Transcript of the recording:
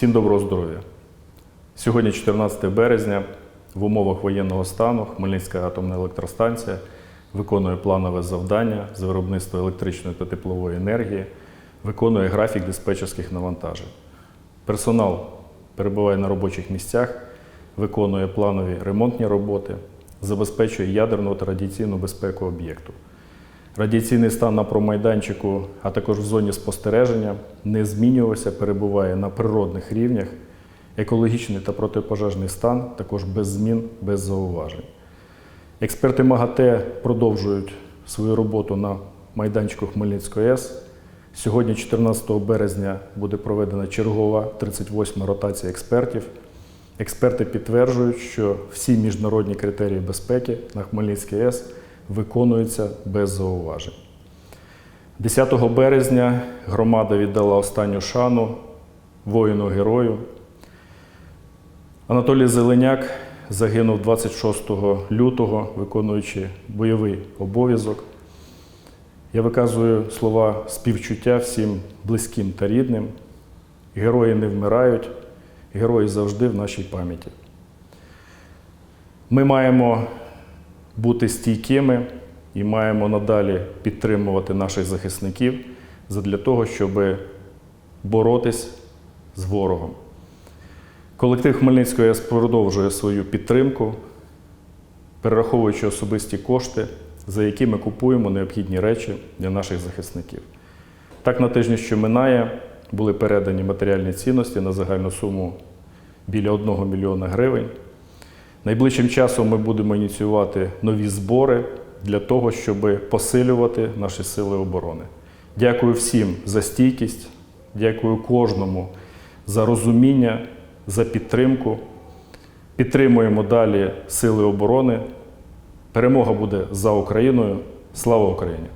Всім доброго здоров'я! Сьогодні 14 березня. В умовах воєнного стану Хмельницька атомна електростанція виконує планове завдання з виробництва електричної та теплової енергії, виконує графік диспетчерських навантажень. Персонал перебуває на робочих місцях, виконує планові ремонтні роботи, забезпечує ядерну та радіаційну безпеку об'єкту. Радіаційний стан на промайданчику, а також в зоні спостереження не змінювався, перебуває на природних рівнях. Екологічний та протипожежний стан також без змін, без зауважень. Експерти МАГАТЕ продовжують свою роботу на майданчику Хмельницької АЕС. Сьогодні, 14 березня, буде проведена чергова 38 ротація експертів. Експерти підтверджують, що всі міжнародні критерії безпеки на Хмельницькій АЕС виконуються без зауважень. 10 березня громада віддала останню шану воїну-герою. Анатолій Зеленяк загинув 26 лютого, виконуючи бойовий обов'язок. Я виказую слова співчуття всім близьким та рідним. Герої не вмирають, герої завжди в нашій пам'яті. Ми маємо бути стійкими і маємо надалі підтримувати наших захисників для того, щоб боротись з ворогом. Колектив Хмельницької АЕС продовжує свою підтримку, перераховуючи особисті кошти, за які ми купуємо необхідні речі для наших захисників. Так, на тижні, що минає, були передані матеріальні цінності на загальну суму біля 1 мільйона гривень. Найближчим часом ми будемо ініціювати нові збори для того, щоб посилювати наші сили оборони. Дякую всім за стійкість, дякую кожному за розуміння, за підтримку. Підтримуємо далі сили оборони. Перемога буде за Україною. Слава Україні!